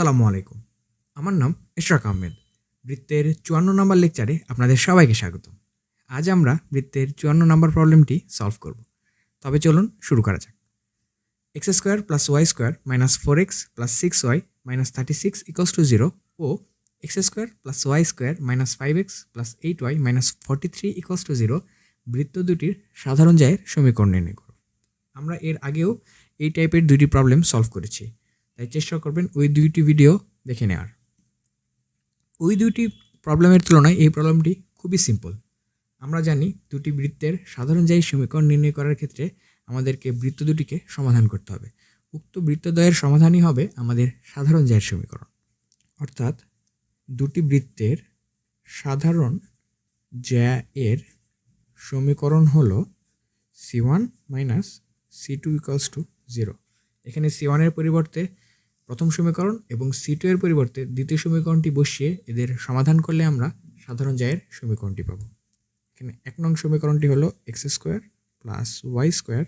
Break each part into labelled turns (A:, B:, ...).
A: আসসালামু আলাইকুম। আমার নাম ইশরাক আহমেদ। বৃত্তের চুয়ান্ন নম্বর লেকচারে আপনাদের সবাইকে স্বাগত আজ আমরা বৃত্তের চুয়ান্ন নম্বর প্রবলেমটি সলভ করব। তবে চলুন শুরু করা যাক। X square plus y square minus four x plus six y minus thirty six equals to zero O x square plus y square minus five x plus eight y minus forty three equals to zero বৃত্ত দুটির সাধারণ জায়ের সমীকরণ নির্ণয় করো আমরা এর আগেও এই টাইপের দুটি প্রবলেম সলভ করেছি। তাই চেষ্টা করবেন ওই দুইটি ভিডিও দেখে নেওয়ার ওই দুইটি প্রবলেমের তুলনায় এই প্রবলেমটি খুবই সিম্পল আমরা জানি দুটি বৃত্তের সাধারণ জায়ী সমীকরণ নির্ণয় করার ক্ষেত্রে আমাদেরকে বৃত্ত দুটিকে সমাধান করতে হবে। উক্ত বৃত্তদ্বয়ের সমাধানই হবে আমাদের সাধারণ জায়ের সমীকরণ। অর্থাৎ দুটি বৃত্তের সাধারণ জ্যা এর সমীকরণ হলো C one minus C two equals to zero এখানে সি ওয়ানের পরিবর্তে প্রথম সমীকরণ এবং সি টু এর পরিবর্তে দ্বিতীয় সমীকরণটি বসিয়ে এদের সমাধান করলে আমরা সাধারণ জায়ের সমীকরণটি পাবো। এখানে এক নং সমীকরণটি হলো x square plus y square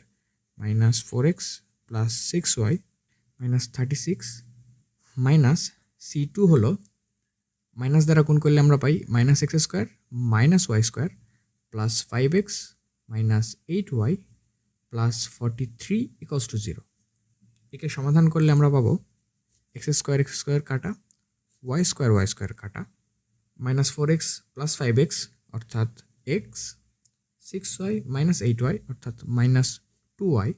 A: minus four x plus six y minus thirty six minus C two হলো মাইনাস দ্বারা গুণ করলে আমরা পাই minus x square minus y square plus five x minus eight y plus forty three equals to zero একে সমাধান করলে আমরা পাবো এক্স স্কোয়ার এক্স স্কোয়ার কাটা ওয়াই স্কোয়ার ওয়াই স্কোয়ার কাটা minus four x plus five x অর্থাৎ x six y minus eight y অর্থাৎ minus two y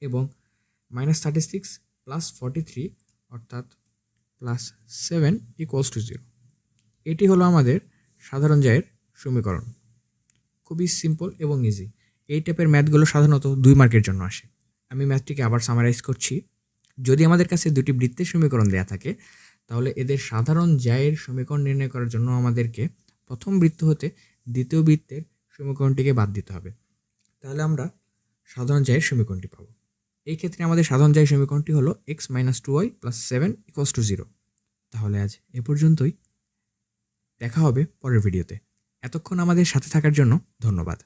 A: এবং minus thirty six plus forty three অর্থাৎ plus seven equals to zero এটি হলো আমাদের সাধারণ জায়ের সমীকরণ। খুবই সিম্পল এবং ইজি এই টাইপের ম্যাথগুলো সাধারণত দুই মার্কের জন্য আসে। আমি ম্যাথটিকে আবার সামারাইজ করছি। যদি আমাদের কাছে দুটি বৃত্তের সমীকরণ দেয়া থাকে, তাহলে এদের সাধারণ জায়ের সমীকরণ নির্ণয় করার জন্য আমাদেরকে প্রথম বৃত্ত হতে দ্বিতীয় বৃত্তের সমীকরণটিকে বাদ দিতে হবে। তাহলে আমরা সাধারণ জায়ের সমীকরণটি পাবো। এই ক্ষেত্রে আমাদের সাধারণ জায়ের সমীকরণটি হলো x minus two y plus seven equals to zero তাহলে আজ এ পর্যন্তই। দেখা হবে পরের ভিডিওতে। এতক্ষণ আমাদের সাথে থাকার জন্য ধন্যবাদ।